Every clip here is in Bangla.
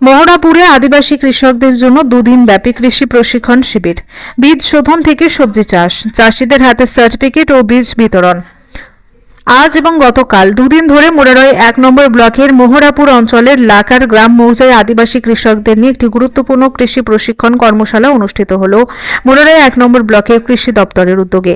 মহড়াপুরে আদিবাসী কৃষকদের জন্য দুদিন ব্যাপী কৃষি প্রশিক্ষণ শিবির। বীজ শোধন থেকে সবজি চাষ। চাষিদের হাতে সার্টিফিকেট ও বীজ বিতরণ। আজ এবং গতকাল দুদিন ধরে মোরারয় এক নম্বর ব্লকের মোহরাপুর অঞ্চলের লাকার গ্রাম মৌজায় আদিবাসী কৃষকদের নিয়ে একটি গুরুত্বপূর্ণ কৃষি প্রশিক্ষণ কর্মশালা অনুষ্ঠিত হল মোরারয় এক নম্বর ব্লকের কৃষি দপ্তরের উদ্যোগে।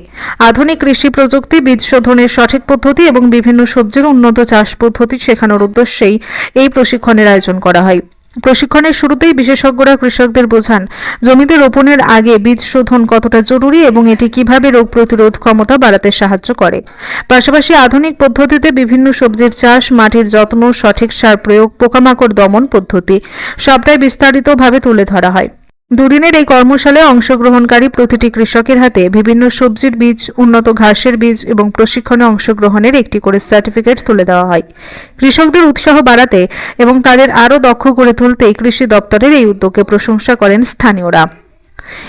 আধুনিক কৃষি প্রযুক্তি, বীজ শোধনের সঠিক পদ্ধতি এবং বিভিন্ন সবজির উন্নত চাষ পদ্ধতি শেখানোর উদ্দেশ্যেই এই প্রশিক্ষণের আয়োজন করা হয়। প্রশিক্ষণের শুরুতেই বিশেষজ্ঞরা কৃষকদের বোঝান, জমিতে রোপণের আগে বীজ শোধন কতটা জরুরি এবং এটি কীভাবে রোগ প্রতিরোধ ক্ষমতা বাড়াতে সাহায্য করে। পাশাপাশি আধুনিক পদ্ধতিতে বিভিন্ন সবজির চাষ, মাটির যত্ন, সঠিক সার প্রয়োগ, পোকামাকড় দমন পদ্ধতি, সবটাই বিস্তারিতভাবে তুলে ধরা হয়। দুদিনের এই কর্মশালায় অংশগ্রহণকারী প্রতিটি কৃষকের হাতে বিভিন্ন সবজির বীজ, উন্নত ঘাসের বীজ এবং প্রশিক্ষণে অংশগ্রহণের একটি করে সার্টিফিকেট তুলে দেওয়া হয়। কৃষকদের উৎসাহ বাড়াতে এবং তাদের আরও দক্ষ করে তুলতেই কৃষি দপ্তরের এই উদ্যোগকে প্রশংসা করেন স্থানীয়রা।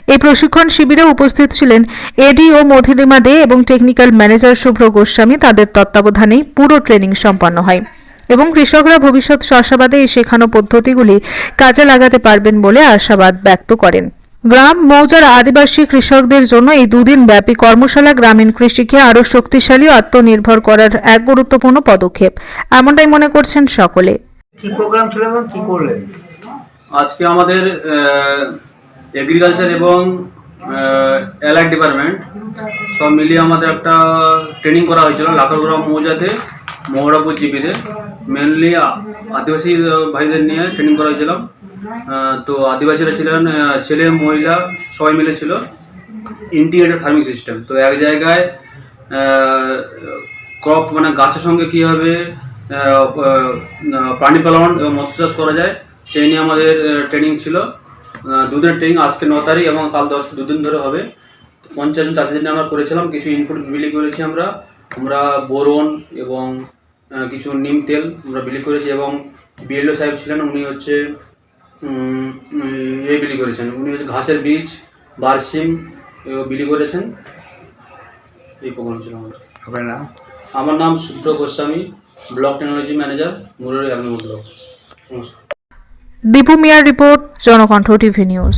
এই প্রশিক্ষণ শিবিরে উপস্থিত ছিলেন এডি ও মধিলিমা দে এবং টেকনিক্যাল ম্যানেজার শুভ্র গোস্বামী। তাদের তত্ত্বাবধানেই পুরো ট্রেনিং সম্পন্ন হয়। এবং কৃষকরা ভবিষ্যৎ চাষাবাদে এই শেখানো পদ্ধতিগুলি কাজে লাগাতে পারবেন বলে আশাবাদ ব্যক্ত করেন। গ্রাম মৌজার আদিবাসী কৃষকদের জন্য এই দুদিন ব্যাপী কর্মশালা গ্রামীণ কৃষিকে আরও শক্তিশালী ও আত্মনির্ভর করার এক গুরুত্বপূর্ণ পদক্ষেপ। এমনটাই মনে করছেন সকলে। কি প্রোগ্রাম ছিল এবং কি করলেন? আজকে আমাদের এগ্রিকালচার এবং অ্যালাইড ডিপার্টমেন্ট সব মিলিয়ে আমাদের একটা ট্রেনিং করা হয়েছিল লাকারগ্রাম মৌজাতে। মহরাপুর জিপিতে মেনলি আদিবাসী ভাইদের নিয়ে ট্রেনিং করা হয়েছিল। আহ, তো আদিবাসীরা ছিলেন ছেলে মহিলা সবাই মিলে ছিল। ইন্টিগ্রেটেড ফার্মিং সিস্টেম তো এক জায়গায় ক্রপ মানে গাছের সঙ্গে কীভাবে প্রাণী পালন এবং মৎস্য চাষ করা যায় সেই নিয়ে আমাদের ট্রেনিং ছিল। দুদিনের ট্রেনিং আজকে ন তারিখ এবং কাল দশ দুদিন ধরে হবে। পঞ্চাশ জন চাষিদের নিয়ে আমরা করেছিলাম কিছু ইনপুট বিলি করেছি আমরা। আমরা বোরন এবং কিছু নিম তেল আমরা বিলি করেছি এবং বিএলও সাহেব ছিলেন উনি হচ্ছে ইয়ে বিলি করেছেন। উনি হচ্ছে ঘাসের বীজ বারসিম এগুলো বিলি করেছেন। এই প্রোগ্রাম ছিল আমাদের। আপনার নাম? আমার নাম Shubhra Goswami block technology manager Mururi block নমস্কার। দীপু মিয়ার রিপোর্ট জনকণ্ঠ টিভি নিউজ।